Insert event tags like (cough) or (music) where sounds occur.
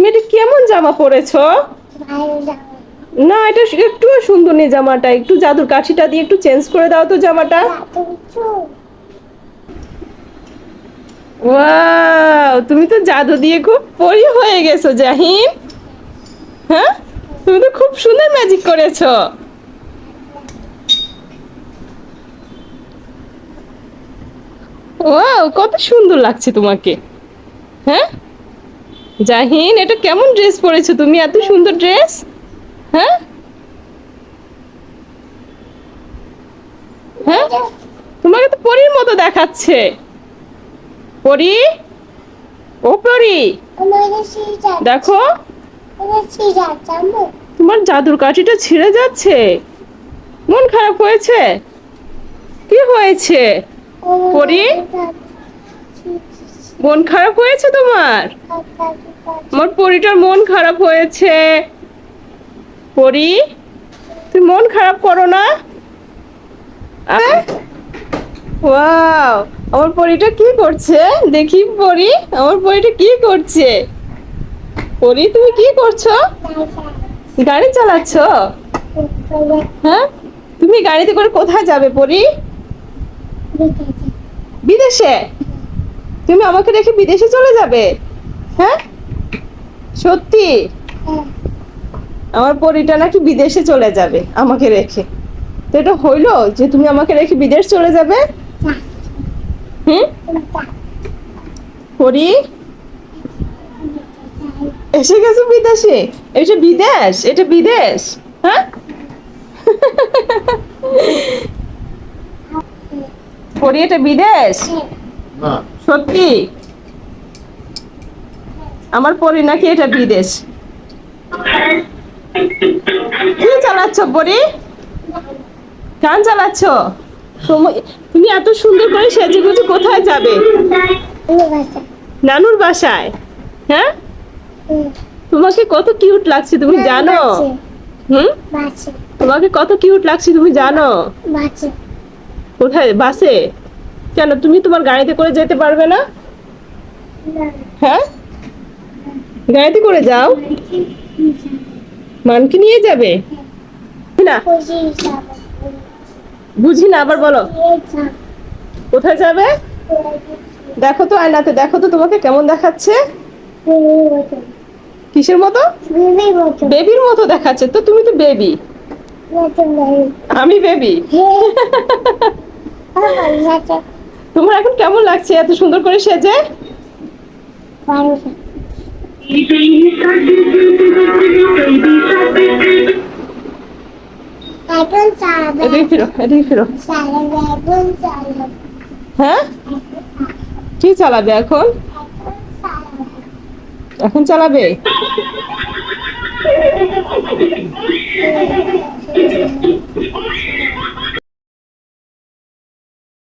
তুমি এটা কেমন জামা পরেছো? না, এটা একটু সুন্দর নেই জামাটা, একটু জাদুর কাঠিটা দিয়ে একটু চেঞ্জ করে দাও তো জামাটা। ওয়াও তুমি তো জাদু দিয়ে খুব পরি হয়ে গেছো, জাহিন। হ্যাঁ? তুমি তো খুব সুন্দর ম্যাজিক করেছ। ওয়াও কত সুন্দর লাগছে তোমাকে। হ্যাঁ? জাহিন, এটা কেমন ড্রেস পরেছো তুমি? এত সুন্দর ড্রেস হ্যাঁ? হ্যাঁ? তোমাকে তো পরীর মতো দেখাচ্ছে। পরি? ও পরি? দেখো। তোমার জাদুর কাঠিটা ছিঁড়ে যাচ্ছে। মন খারাপ হয়েছে? কি হয়েছে? পরি? মন খারাপ হয়েছে তোমার? আমার পরিটার মন খারাপ হয়েছে। পরি তুই মন খারাপ করো না। ওয়াও, আমার পরিটা কি করছে? দেখি পরি, আমার পরিটা কি করছে? পরি, তুমি কি করছ? গাড়ি চালাচ্ছ? হ্যাঁ? তুমি গাড়িতে করে কোথায় যাবে পরি? বিদেশে? তুমি আমাকে রেখে বিদেশে চলে যাবে? হ্যাঁ? সত্যি? আমার পরিটা নাকি বিদেশে চলে যাবে আমাকে রেখে। তো এটা হইল যে তুমি আমাকে রেখে বিদেশ চলে যাবে? হুম? পরি? এসে গেছো বিদেশে। এটা বিদেশ এটা বিদেশ। হ্যাঁ? পরি, এটা বিদেশ? সত্যি? আমার পরি নাকি এটা বিদেশ? কি চালাচ্ছ পরি? গান চালাচ্ছ? তুমি- তুমি এত সুন্দর করে সেজে গুজে কোথায় যাবে? নানুর বাসায় হ্যাঁ? তোমাকে কত কিউট লাগছে তুমি জানো? হুম? তোমাকে কত কিউট লাগছে তুমি জানো? কোথায় বাসে? কেন তুমি তোমার গাড়িতে করে যেতে পারবে না? হ্যাঁ? গাড়িতে করে যাও। মানকে নিয়ে যাবে? না। বুঝি না আবার বলো। কোথায় যাবে? দেখো তো আয়নাতে দেখো তো তোমাকে কেমন দেখাচ্ছে। কিসের মতো? বেবির মতো দেখাচ্ছে। তো তুমি তো বেবি। আমি বেবি। (laughs) (laughs) তোমার এখন কেমন লাগছে? এত সুন্দর করে সেজে? হ্যাঁ? কি চালাবে এখন? এখন চালাবে?